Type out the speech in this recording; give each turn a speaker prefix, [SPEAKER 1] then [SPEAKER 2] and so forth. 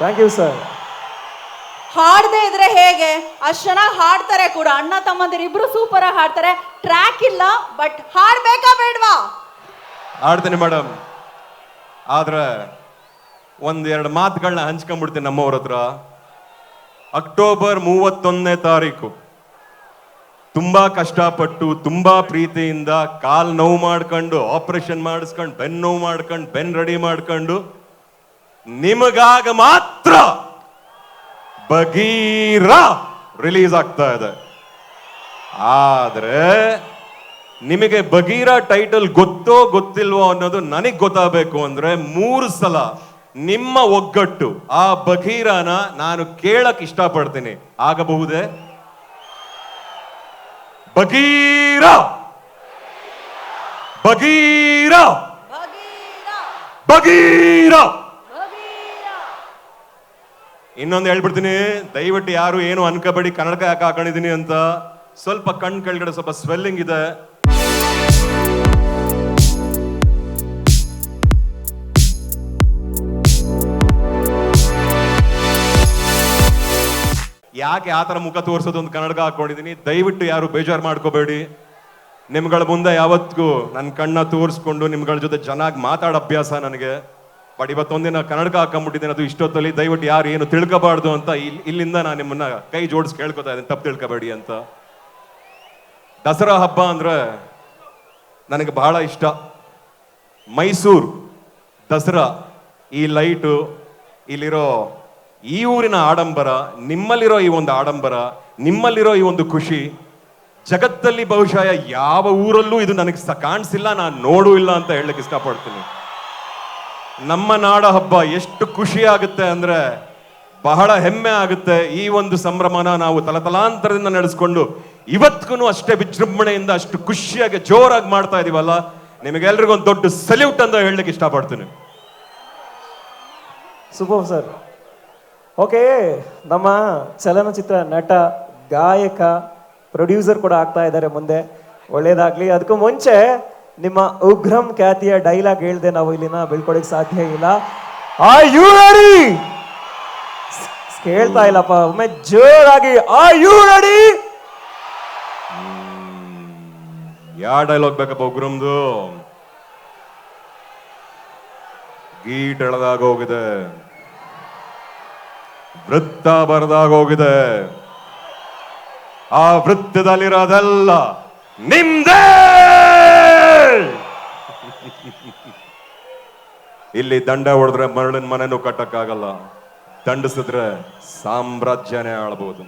[SPEAKER 1] Thank you sir
[SPEAKER 2] ಹಾಡದೆ ಇದ್ರೆ ಹೇಗೆ? ಅಷ್ಟು ಚೆನ್ನಾಗಿ ಹಾಡ್ತಾರೆ ಕೂಡ. ಅಣ್ಣ ತಮ್ಮಂದಿರು ಇಬ್ರು ಸೂಪರ್ ಆಗಿ ಹಾಡ್ತಾರೆ. ಟ್ರ್ಯಾಕ್ ಇಲ್ಲ ಬಟ್ ಹಾಡ್ಬೇಕಾ ಬೇಡ್ವಾ?
[SPEAKER 3] ಆಡ್ತೀನಿ ಮೇಡಮ್ ಆದ್ರೆ ಒಂದೆರಡು ಎರಡು ಮಾತುಗಳನ್ನ ಹಂಚ್ಕೊಂಡ್ಬಿಡ್ತೀನಿ ನಮ್ಮವ್ರ ಹತ್ರ. ಅಕ್ಟೋಬರ್ ಮೂವತ್ತೊಂದನೇ ತಾರೀಕು. ತುಂಬಾ ಕಷ್ಟಪಟ್ಟು ತುಂಬಾ ಪ್ರೀತಿಯಿಂದ ಕಾಲ್ ನೋವು ಮಾಡ್ಕೊಂಡು ಆಪರೇಷನ್ ಮಾಡಿಸ್ಕೊಂಡು ಬೆನ್ ನೋವು ಮಾಡ್ಕೊಂಡು ಬೆನ್ ರೆಡಿ ಮಾಡ್ಕೊಂಡು ನಿಮಗಾಗ ಮಾತ್ರ ಬಗೀರ ರಿಲೀಸ್ ಆಗ್ತಾ ಇದೆ. ಆದ್ರೆ ನಿಮಗೆ ಬಗೀರ ಟೈಟಲ್ ಗೊತ್ತೋ ಗೊತ್ತಿಲ್ವೋ ಅನ್ನೋದು ನನಗೆ ಗೊತ್ತಾಗಬೇಕು ಅಂದ್ರೆ ಮೂರು ಸಲ ನಿಮ್ಮ ಒಗ್ಗಟ್ಟು ಆ ಬಗೀರನ ನಾನು ಕೇಳಕ್ ಇಷ್ಟಪಡ್ತೀನಿ. ಆಗಬಹುದೇ? ಬಗೀರ ಬಗೀರ
[SPEAKER 2] ಭಗೀರ,
[SPEAKER 3] ಬಗೀರ
[SPEAKER 2] ಭಗೀರ.
[SPEAKER 3] ಇನ್ನೊಂದು ಹೇಳ್ಬಿಡ್ತೀನಿ, ದಯವಿಟ್ಟು ಯಾರು ಏನು ಅನ್ಕೋಬೇಡಿ ಕನ್ನಡಕ ಯಾಕೆ ಹಾಕೊಂಡಿದ್ದೀನಿ ಅಂತ ಸ್ವಲ್ಪ ಕಣ್ ಕೆಳಗಡೆ ಸ್ವಲ್ಪ ಸ್ವೆಲ್ಲಿಂಗ್ ಇದೆ. ಯಾಕೆ ಆ ಥರ ಮುಖ ತೋರಿಸೋದು ಒಂದು ಕನ್ನಡಕ ಹಾಕೊಂಡಿದ್ದೀನಿ? ದಯವಿಟ್ಟು ಯಾರು ಬೇಜಾರು ಮಾಡ್ಕೋಬೇಡಿ. ನಿಮ್ಗಳ ಮುಂದೆ ಯಾವತ್ತಿಗೂ ನನ್ನ ಕಣ್ಣ ತೋರಿಸ್ಕೊಂಡು ನಿಮ್ಗಳ ಜೊತೆ ಚೆನ್ನಾಗಿ ಮಾತಾಡೋ ಅಭ್ಯಾಸ ನನಗೆ. ಬಟ್ ಇವತ್ತೊಂದಿನ ಕನ್ನಡಕ ಹಾಕೊಂಡ್ಬಿಟ್ಟಿದ್ದೇನೆ ಅದು ಇಷ್ಟೊತ್ತಲ್ಲಿ, ದಯವಿಟ್ಟು ಯಾರು ಏನು ತಿಳ್ಕೋಬಾರ್ದು ಅಂತ ಇಲ್- ಇಲ್ಲಿಂದ ನಾನು ನಿಮ್ಮನ್ನ ಕೈ ಜೋಡಿಸಿ ಕೇಳ್ಕೊತಾ ಇದ್ದೀನಿ, ತಪ್ಪು ತಿಳ್ಕೊಬೇಡಿ ಅಂತ. ದಸರಾ ಹಬ್ಬ ಅಂದ್ರೆ ನನಗೆ ಬಹಳ ಇಷ್ಟ. ಮೈಸೂರು, ದಸರಾ, ಈ ಲೈಟು, ಇಲ್ಲಿರೋ ಈ ಊರಿನ ಆಡಂಬರ, ನಿಮ್ಮಲ್ಲಿರೋ ಈ ಒಂದು ಆಡಂಬರ, ನಿಮ್ಮಲ್ಲಿರೋ ಈ ಒಂದು ಖುಷಿ, ಜಗತ್ತಲ್ಲಿ ಬಹುಶಃ ಯಾವ ಊರಲ್ಲೂ ಇದು ನನಗೆ ಸ, ಕಾಣಿಸಿಲ್ಲ, ನಾನು ನೋಡೂ ಇಲ್ಲ ಅಂತ ಹೇಳಕ್ ಇಷ್ಟಪಡ್ತೀನಿ. ನಮ್ಮ ನಾಡ ಹಬ್ಬ ಎಷ್ಟು ಖುಷಿ ಆಗುತ್ತೆ ಅಂದ್ರೆ ಬಹಳ ಹೆಮ್ಮೆ ಆಗುತ್ತೆ. ಈ ಒಂದು ಸಂಭ್ರಮನ ನಾವು ತಲತಲಾಂತರದಿಂದ ನಡೆಸ್ಕೊಂಡು ಇವತ್ತಿಗೂ ಅಷ್ಟೇ ವಿಜೃಂಭಣೆಯಿಂದ ಅಷ್ಟು ಖುಷಿಯಾಗಿ ಜೋರಾಗಿ ಮಾಡ್ತಾ ಇದೀವಲ್ಲ. ನಿಮಗೆಲ್ರಿಗೂ ಒಂದು ದೊಡ್ಡ ಸಲ್ಯೂಟ್ ಅಂತ ಹೇಳಲಿಕ್ಕೆ ಇಷ್ಟಪಡ್ತೀನಿ.
[SPEAKER 1] Super sir. ಓಕೆ, ನಮ್ಮ ಚಲನಚಿತ್ರ ನಟ, ಗಾಯಕ ಪ್ರೊಡ್ಯೂಸರ್ ಕೂಡ ಆಗ್ತಾ ಇದ್ದಾರೆ ಮುಂದೆ. ಒಳ್ಳೇದಾಗ್ಲಿ. ಅದಕ್ಕೂ ಮುಂಚೆ ನಿಮ್ಮ ಉಗ್ರಂ ಖ್ಯಾತಿಯ ಡೈಲಾಗ್ ಹೇಳ್ದೆ ನಾವು ಇಲ್ಲಿನ ಬೀಳ್ಕೊಡಕ್ಕೆ ಸಾಧ್ಯ ಇಲ್ಲ. ಆ ಯು ರೆಡಿ ಕೇಳ್ತಾ ಇಲ್ಲಪ್ಪ, ಒಮ್ಮೆ ಜೋರಾಗಿ ಆ ಯು ರೆಡಿ
[SPEAKER 3] ಯಾವ ಡೈಲಾಗ್ ಬೇಕಪ್ಪ ಉಗ್ರಂದು? ಗೀಟ್ ಎಳೆದಾಗ ಹೋಗಿದೆ. ವೃತ್ತ ಬರದಾಗ ಹೋಗಿದೆ. ಆ ವೃತ್ತದಲ್ಲಿರೋದೆಲ್ಲ ನಿಮ್ದೇ! ಇಲ್ಲಿ ದಂಡ ಹೊಡೆದ್ರೆ ಮರಳಿನ ಮನೆನೂ ಕಟ್ಟಕ್ಕಾಗಲ್ಲ. ದಂಡಿಸಿದ್ರೆ ಸಾಮ್ರಾಜ್ಯನೇ ಆಳ್ಬೋದು.